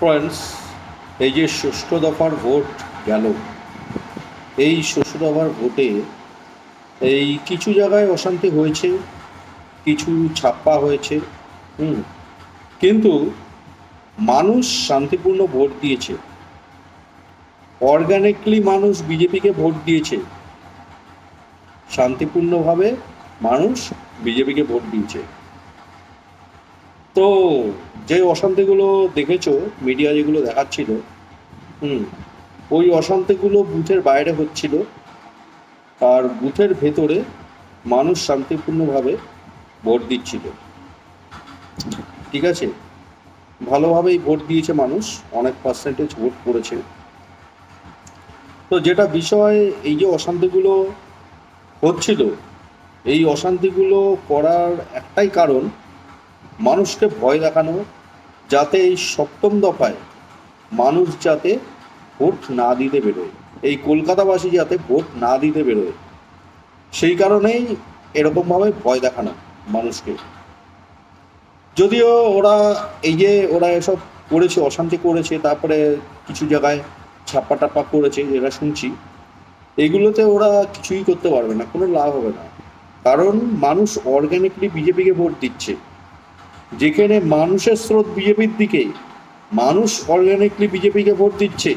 Friends এই যে ষষ্ঠ দফার ভোট গেল, এই ষষ্ঠ দফার ভোটে এই কিছু জায়গায় অশান্তি হয়েছে, কিছু ছাপ্পা হয়েছে, হুম, কিন্তু মানুষ শান্তিপূর্ণ ভোট দিয়েছে। অর্গানিকলি মানুষ বিজেপিকে ভোট দিয়েছে। শান্তিপূর্ণভাবে মানুষ বিজেপিকে ভোট দিয়েছে। তো যে অশান্তিগুলো দেখেছ মিডিয়া যেগুলো দেখাচ্ছিল, হুম, ওই অশান্তিগুলো বুথের বাইরে হচ্ছিল। আর বুথের ভেতরে মানুষ শান্তিপূর্ণভাবে ভোট দিচ্ছিল। ঠিক আছে? ভালোভাবেই ভোট দিয়েছে মানুষ, অনেক পার্সেন্টেজ ভোট করেছে। তো যেটা বিষয়, এই যে অশান্তিগুলো হচ্ছিল, এই অশান্তিগুলো করার একটাই কারণ মানুষকে ভয় দেখানো, যাতে এই সপ্তম দফায় মানুষ যাতে ভোট না দিতে বেরোয়। এই কলকাতাবাসী যাতে ভোট না দিতে বেরোয়। সেই কারণেই এরকমভাবে ভয় দেখানো মানুষকে। যদিও ওরা এই যে ওরা এসব করেছে, অশান্তি করেছে, তারপরে কিছু জায়গায় ছাপ্পা টাপ্পা করেছে, যেটা শুনছি, এগুলোতে ওরা কিছুই করতে পারবে না, কোনো লাভ হবে না। কারণ মানুষ অর্গ্যানিকলি বিজেপিকে ভোট দিচ্ছে। যেখানে মানুষের স্রোত বিজেপির দিকে মানুষ অর্গ্যানিকলি বিজেপিকে ভোট দিচ্ছে।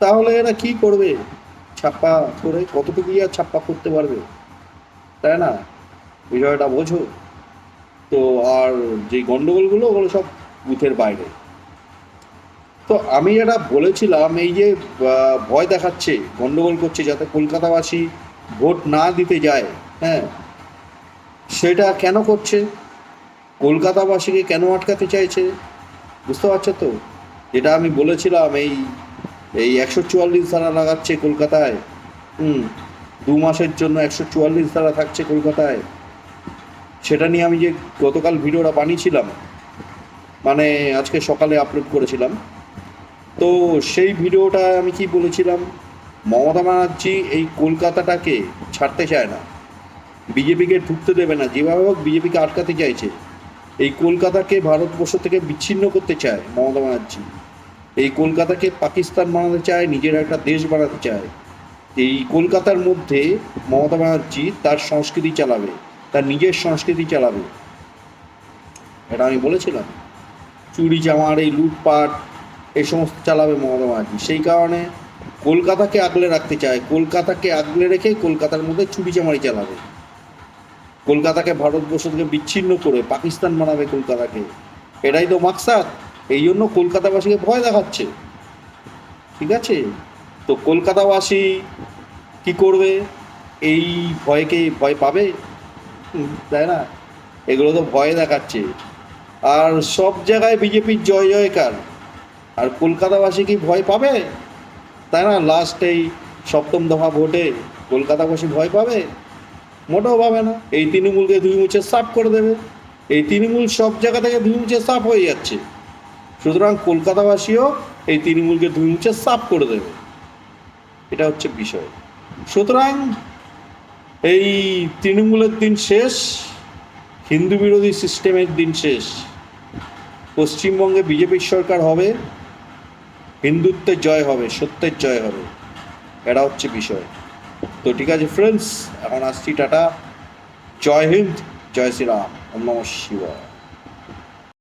তাহলে এরা কি করবে? ছাপ্পা করে কতটুকুই আর ছাপ্পা করতে পারবে? তাই না? বিষয়টা বোঝো। তো আর যে গন্ডগোলগুলো, ওগুলো সব বুথের বাইরে। তো আমি যেটা বলেছিলাম, এই যে ভয় দেখাচ্ছে, গন্ডগোল করছে যাতে কলকাতাবাসী ভোট না দিতে যায় হ্যাঁ সেটা কেন করছে? কলকাতাবাসীকে কেন আটকাতে চাইছে? বুঝতে পারছ তো? যেটা আমি বলেছিলাম, এই এই একশো চুয়াল্লিশ ধারা লাগাচ্ছে কলকাতায়। হুম, দু মাসের জন্য একশো চুয়াল্লিশ ধারা থাকছে কলকাতায়। সেটা নিয়ে আমি যে গতকাল ভিডিওটা বানিয়েছিলাম মানে আজকে সকালে আপলোড করেছিলাম। তো সেই ভিডিওটা আমি কি বলেছিলাম? মমতা ব্যানার্জি এই কলকাতাটাকে ছাড়তে চায় না। বিজেপিকে ঢুকতে দেবে না। যেভাবে হোক বিজেপিকে আটকাতে চাইছে। এই কলকাতাকে ভারতবর্ষ থেকে বিচ্ছিন্ন করতে চায় মমতা ব্যানার্জি। এই কলকাতাকে পাকিস্তান বানাতে চায়, নিজের একটা দেশ বানাতে চায়। এই কলকাতার মধ্যে মমতা ব্যানার্জি তার সংস্কৃতি চালাবে, তার নিজের সংস্কৃতি চালাবে। এটা আমি বলেছিলাম। চুরি জামার এই লুটপাট এই সমস্ত চালাবে মমতা ব্যানার্জি। সেই কারণে কলকাতাকে আগলে রাখতে চায়। কলকাতাকে আগলে রেখে কলকাতার মধ্যে চুরি চামারি চালাবে। কলকাতাকে ভারতবর্ষ থেকে বিচ্ছিন্ন করে পাকিস্তান বানাবে কলকাতাকে। এটাই তো মাকসাদ। এই জন্য কলকাতাবাসীকে ভয় দেখাচ্ছে। ঠিক আছে? তো কলকাতাবাসী কি করবে? এই ভয়কে ভয় পাবে? তাই না? এগুলো তো ভয় দেখাচ্ছে। আর সব জায়গায় বিজেপির জয় জয়কার। আর কলকাতাবাসী কি ভয় পাবে? তাই না? লাস্ট এই সপ্তম দফা ভোটে কলকাতাবাসী ভয় পাবে? মোটেও পাবে না। এই তৃণমূলকে দুই মুছে সাফ করে দেবে। এই তৃণমূল সব জায়গা থেকে দুই মুছে সাফ হয়ে যাচ্ছে। সুতরাং কলকাতাবাসীও এই তৃণমূলকে দুই মুছে সাফ করে দেবে। এটা হচ্ছে বিষয়। সুতরাং এই তৃণমূলের দিন শেষ, হিন্দু বিরোধী সিস্টেমের দিন শেষ। পশ্চিমবঙ্গে বিজেপির সরকার হবে, হিন্দুত্বের জয় হবে, সত্যের জয় হবে। এটা হচ্ছে বিষয়। তো ঠিক আছে ফ্রেন্ডস এখন আসছি টাটা। জয় হিন্দ জয় শ্রীরাম। নম শিবায়।